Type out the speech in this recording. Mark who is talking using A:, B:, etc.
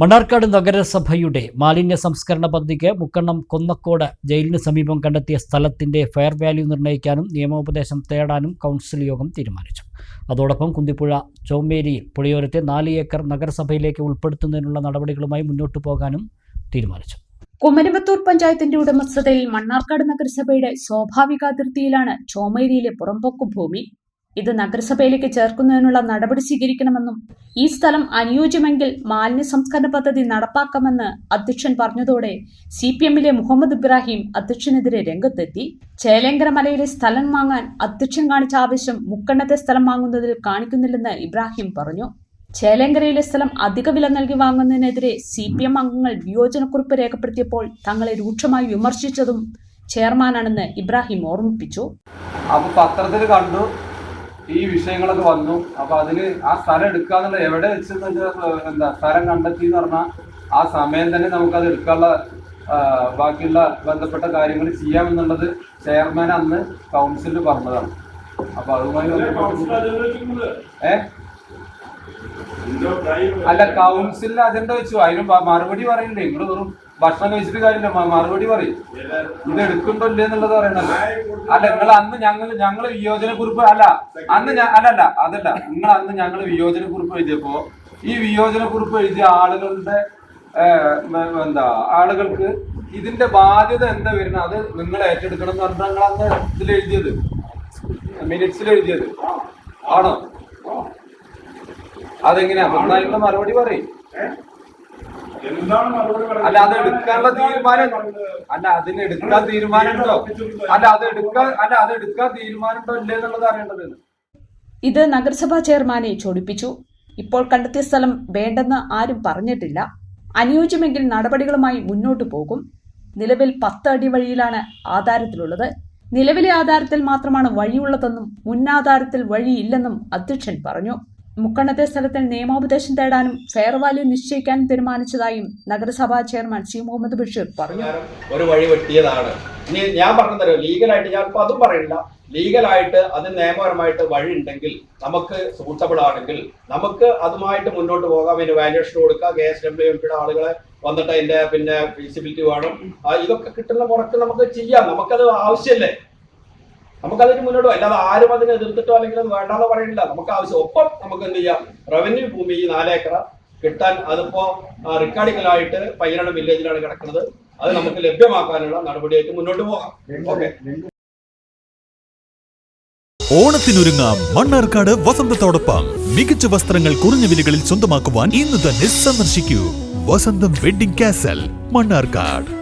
A: മണ്ണാർക്കാട് നഗരസഭയുടെ മാലിന്യ സംസ്കരണ പദ്ധതിക്ക് മുക്കണ്ണം കൊന്നക്കോട് ജയിലിന് സമീപം കണ്ടെത്തിയ സ്ഥലത്തിന്റെ ഫെയർ വാല്യൂ നിർണയിക്കാനും നിയമോപദേശം തേടാനും കൗൺസിൽ യോഗം തീരുമാനിച്ചു. അതോടൊപ്പം കുന്തിപ്പുഴ ചോമേരിയിൽ പുഴയോരത്തെ നാല് ഏക്കർ നഗരസഭയിലേക്ക് ഉൾപ്പെടുത്തുന്നതിനുള്ള നടപടികളുമായി മുന്നോട്ടു പോകാനും തീരുമാനിച്ചു.
B: കുമരമ്പത്തൂർ പഞ്ചായത്തിന്റെ ഉടമസ്ഥതയിൽ മണ്ണാർക്കാട് നഗരസഭയുടെ സ്വാഭാവിക അതിർത്തിയിലാണ് ചോമേരിയിലെ പുറമ്പോക്ക് ഭൂമി. ഇത് നഗരസഭയിലേക്ക് ചേർക്കുന്നതിനുള്ള നടപടി സ്വീകരിക്കണമെന്നും ഈ സ്ഥലം അനുയോജ്യമെങ്കിൽ മാലിന്യ സംസ്കരണ പദ്ധതി നടപ്പാക്കാമെന്ന് അധ്യക്ഷൻ പറഞ്ഞതോടെ സി പി എമ്മിലെ മുഹമ്മദ് ഇബ്രാഹിം അധ്യക്ഷനെതിരെ രംഗത്തെത്തി. ചേലേങ്കര മലയിലെ സ്ഥലം വാങ്ങാൻ അധ്യക്ഷൻ കാണിച്ച ആവശ്യം മുക്കണ്ണത്തെ സ്ഥലം വാങ്ങുന്നതിൽ കാണിക്കുന്നില്ലെന്ന് ഇബ്രാഹിം പറഞ്ഞു. ചേലേങ്കരയിലെ സ്ഥലം അധിക വില നൽകി വാങ്ങുന്നതിനെതിരെ സി പി എം അംഗങ്ങൾ വിയോജനക്കുറിപ്പ് രേഖപ്പെടുത്തിയപ്പോൾ തങ്ങളെ രൂക്ഷമായി വിമർശിച്ചതും ചെയർമാനാണെന്ന് ഇബ്രാഹിം ഓർമ്മിപ്പിച്ചു.
C: അപ്പൊ പത്രത്തിൽ കണ്ടു ഈ വിഷയങ്ങളൊക്കെ വന്നു. അപ്പൊ അതിന് ആ സ്ഥലം എടുക്കാന്നുള്ള എവിടെ വെച്ച് എന്താ സ്ഥലം കണ്ടെത്തി എന്ന് പറഞ്ഞാൽ ആ സമയം തന്നെ നമുക്കത് എടുക്കാനുള്ള ബാക്കിയുള്ള ബന്ധപ്പെട്ട കാര്യങ്ങൾ ചെയ്യാമെന്നുള്ളത് ചെയർമാൻ അന്ന് കൗൺസിലിൽ പറഞ്ഞതാണ്. അപ്പൊ അതുമായി ഏ? അല്ല കൗൺസിലിൽ അജണ്ട വെച്ചു. അതിന് മറുപടി പറയണ്ടേ? നിങ്ങൾ വെറും ഭക്ഷണം കഴിച്ചിട്ട് കാര്യമില്ല. മറുപടി പറയും. ഇത് എടുക്കുന്നുണ്ടോ ഇല്ലേ എന്നുള്ളത് പറയണല്ലോ. അല്ല നിങ്ങൾ അന്ന് ഞങ്ങൾ ഞങ്ങൾ വിയോജന കുറിപ്പ് അല്ല അന്ന് അല്ലല്ല അതല്ല. നിങ്ങൾ അന്ന് ഞങ്ങൾ വിയോജന കുറിപ്പ് എഴുതിയപ്പോ ഈ വിയോജന കുറിപ്പ് എഴുതിയ ആളുകളുടെ എന്താ ആളുകൾക്ക് ഇതിന്റെ ബാധ്യത എന്താ വരുന്നത്? അത് നിങ്ങൾ ഏറ്റെടുക്കണം എന്ന് പറഞ്ഞാൽ നിങ്ങൾ അന്ന് ഇതിൽ എഴുതിയത്. മിനിറ്റ്സിൽ എഴുതിയത്. ആണോ? അതെങ്ങനെയാ? മറുപടി പറയും? അല്ല അത് എടുക്കാനുള്ള തീരുമാനം അല്ല അതിന് എടുക്കാൻ തീരുമാനമുണ്ടോ? അല്ല അത് എടുക്കാൻ അല്ല അത് എടുക്കാൻ തീരുമാനമുണ്ടോ ഇല്ലേ എന്നുള്ളത് അറിയേണ്ടത്
B: ഇത് നഗരസഭാ ചെയർമാനെ ചോടിപ്പിച്ചു. ഇപ്പോൾ കണ്ടെത്തിയ സ്ഥലം വേണ്ടെന്ന് ആരും പറഞ്ഞിട്ടില്ല. അനുയോജ്യമെങ്കിൽ നടപടികളുമായി മുന്നോട്ടു പോകും. നിലവിൽ പത്ത് അടി വഴിയിലാണ് ആധാരത്തിലുള്ളത്. നിലവിലെ ആധാരത്തിൽ മാത്രമാണ് വഴിയുള്ളതെന്നും മുന്നാധാരത്തിൽ വഴിയില്ലെന്നും അധ്യക്ഷൻ പറഞ്ഞു. മുക്കണ്ണത്തെ സ്ഥലത്തിൽ നിയമോപദേശം തേടാനും ഫെയർ വാല്യൂ നിശ്ചയിക്കാനും തീരുമാനിച്ചതായും നഗരസഭാ ചെയർമാൻ സി മുഹമ്മദ് ബഷീർ പറഞ്ഞു.
D: ഒരു വഴി വെട്ടിയതാണ്. ഇനി ഞാൻ പറഞ്ഞതല്ലോ ലീഗലായിട്ട് ഞാൻ ഇപ്പൊ അതും പറയില്ല ലീഗലായിട്ട് അത് നിയമപരമായിട്ട് വഴി ഉണ്ടെങ്കിൽ നമുക്ക് സൂട്ടബിൾ ആണെങ്കിൽ നമുക്ക് അതുമായിട്ട് മുന്നോട്ട് പോകാം. പിന്നെ വാല്യുവേഷൻ കൊടുക്കുക കെ എസ് ഡബ്ല്യു എം പിയുടെ ആളുകളെ വന്നിട്ട് അതിന്റെ പിന്നെ ഫീസിബിലിറ്റി വേണം. ഇതൊക്കെ കിട്ടുന്ന പുറത്ത് നമുക്ക് ചെയ്യാം. നമുക്കത് ആവശ്യമല്ലേ നമുക്കതിന് മുന്നോട്ട് പോകാം. അല്ലാതെ ആരും അതിനെ എതിർത്തിട്ടോ അല്ലെങ്കിൽ അത് വേണ്ടാന്ന് പറയുന്നില്ല നമുക്ക് ആവശ്യം ഒപ്പം നമുക്ക് എന്ത് ചെയ്യാം? റവന്യൂ ഭൂമി ഈ നാലേക്കറ കിട്ടാൻ അതിപ്പോ റെക്കോർഡിങ്ങിലായിട്ട് പയ്യനാട് വില്ലേജിലാണ് കിടക്കുന്നത്. അത് നമുക്ക് ലഭ്യമാക്കാനുള്ള നടപടിയായിട്ട് മുന്നോട്ട് പോകാം. ഓക്കെ
E: ഓണത്തിനൊരുങ്ങാം മണ്ണാർക്കാട് വസന്തത്തോടൊപ്പം മികച്ച വസ്ത്രങ്ങൾ കുറഞ്ഞ വിലകളിൽ സ്വന്തമാക്കുവാൻ ഇന്ന് തന്നെ സന്ദർശിക്കൂ. വസന്തം വെഡിംഗ് കാസൽ മണ്ണാർക്കാട്.